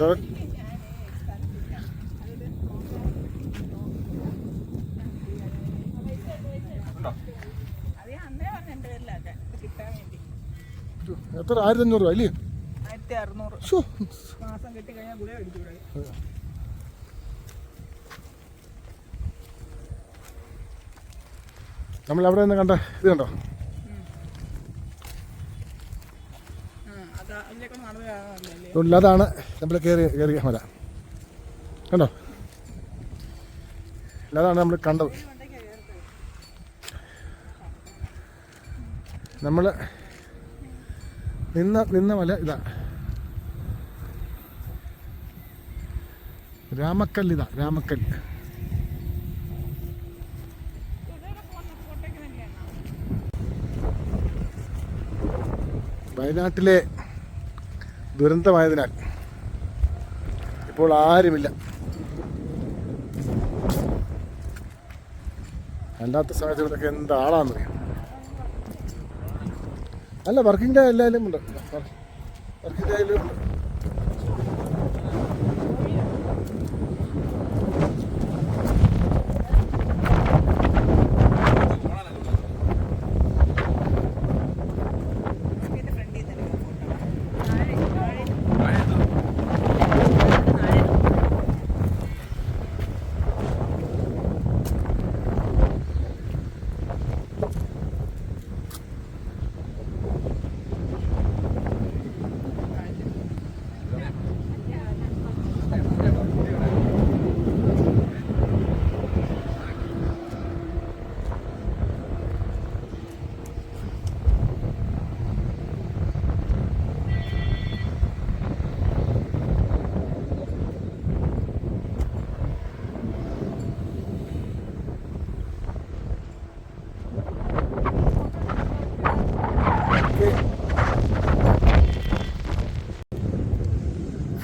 വേണ്ടി. എത്ര? ആയിരത്തി അഞ്ഞൂറ് രൂപ അല്ലേ? നമ്മൾ അവിടെ നിന്ന് കണ്ട ഇത് കണ്ടോ അത് അതിലേക്ക് നടന്ന് കാണാനല്ലേ അതുകൊണ്ട് അതാണ്. നമ്മൾ കയറി കയറിയ മല കണ്ടോ? അതാണ് നമ്മൾ കണ്ടത്. നമ്മൾ നിന്ന നിന്ന മല ഇതാ. രാമക്കല്ല് ഇതാ രാമക്കല്ല്. വയനാട്ടിലെ ദുരന്തമായതിനാൽ ഇപ്പോൾ ആരുമില്ല. അല്ലാത്ത സമയത്ത് ഇവിടെയൊക്കെ എന്താളാന്നറിയാം അല്ല വർക്കിംഗ് ഡേ എല്ലാവരും ഉണ്ട്. വർക്കിംഗ് ഡേയിലും ഉണ്ട്.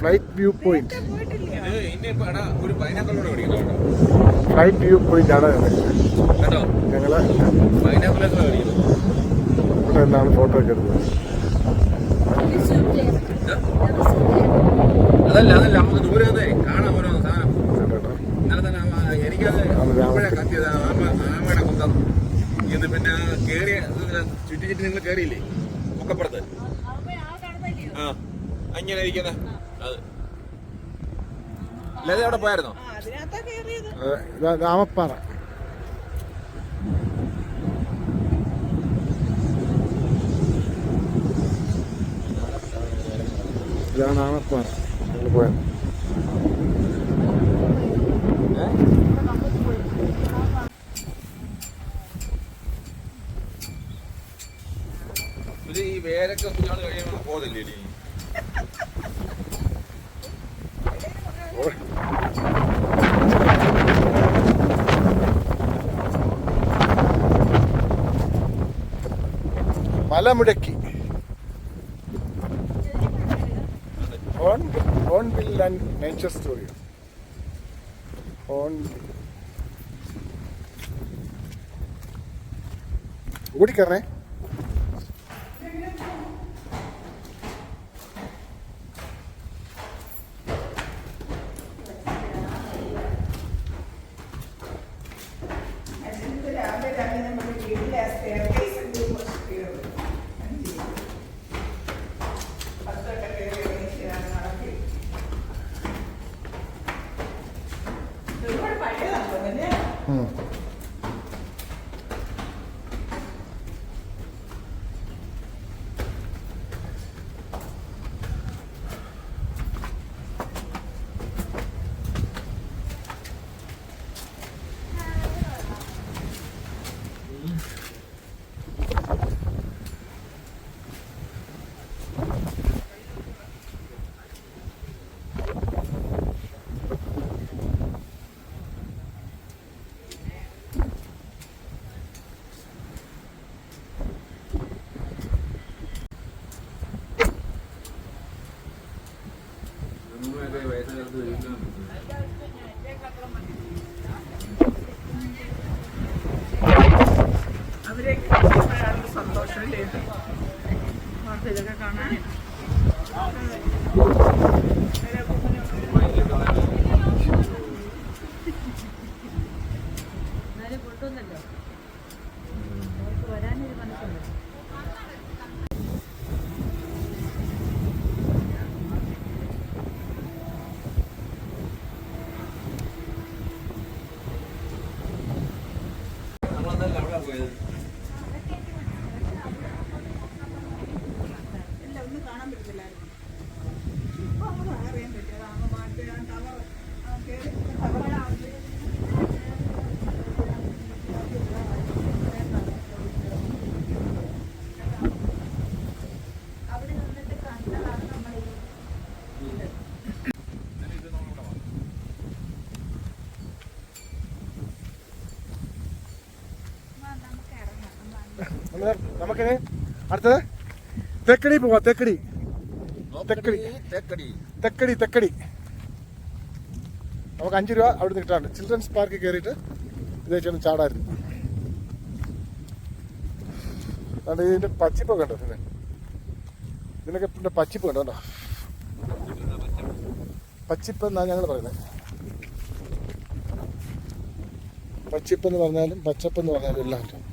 Flight view point flight view point ആണ് ഞങ്ങൾ ഇവിടെ നിന്നാണ് ഫോട്ടോ ഒക്കെ എടുത്തത്. അതല്ല അതല്ല നമുക്ക് ദൂരെ നിന്ന് കാണാൻ ഓരോ സാധനം. കേട്ടോ ഇന്നലെ തന്നെ ആ- എനിക്കത് ഇപ്പോഴാ കത്തിയത്. ആ ആമ ആമയുടെ കുന്തം. ഇത് പിന്നെ കേറിയ ചുറ്റി ചുറ്റി നിങ്ങൾ കേറിയില്ലേ? മുക്കപ്പുറത്ത് ആ അങ്ങനെ ഇരിക്കുന്ന. ലത അവിടെ പോയായിരുന്നോ? രാമപ്പാറ ഇതാണ് ആമപ്പാറ. പോയത്. ഈ വേരൊക്കെ കഴിയുമ്പോൾ പോകുന്നില്ലേ ഇനി മലമുഴക്കി horn hornbill and nature story on ഓടിക്കറേ പിന്നെ और से जगह काम है നമുക്കിനി അടുത്തത് തെക്കടി പോവാ തെക്കടി. തെക്കടി. തെക്കടി. തെക്കടി തെക്കടി. നമുക്ക് അഞ്ച് രൂപ അവിടെ നിന്ന് കിട്ടാറുണ്ട്. ചിൽഡ്രൻസ് പാർക്കിൽ കയറിയിട്ട് ഇത് വെച്ചാണ് ചാടായിരുന്നു. അതുകൊണ്ട് ഇതിന്റെ പച്ചിപ്പൊക്കെ കണ്ടോ ഇതിന്? ഇതിനൊക്കെ ഇതിന്റെ പച്ചിപ്പ് കണ്ടോ കേട്ടോ പച്ചിപ്പ് എന്നാണ് ഞങ്ങൾ പറയുന്നത് പച്ചിപ്പ് എന്ന് പറഞ്ഞാലും പച്ചപ്പ് എന്ന് പറഞ്ഞാലും എല്ലാം ഉണ്ട്.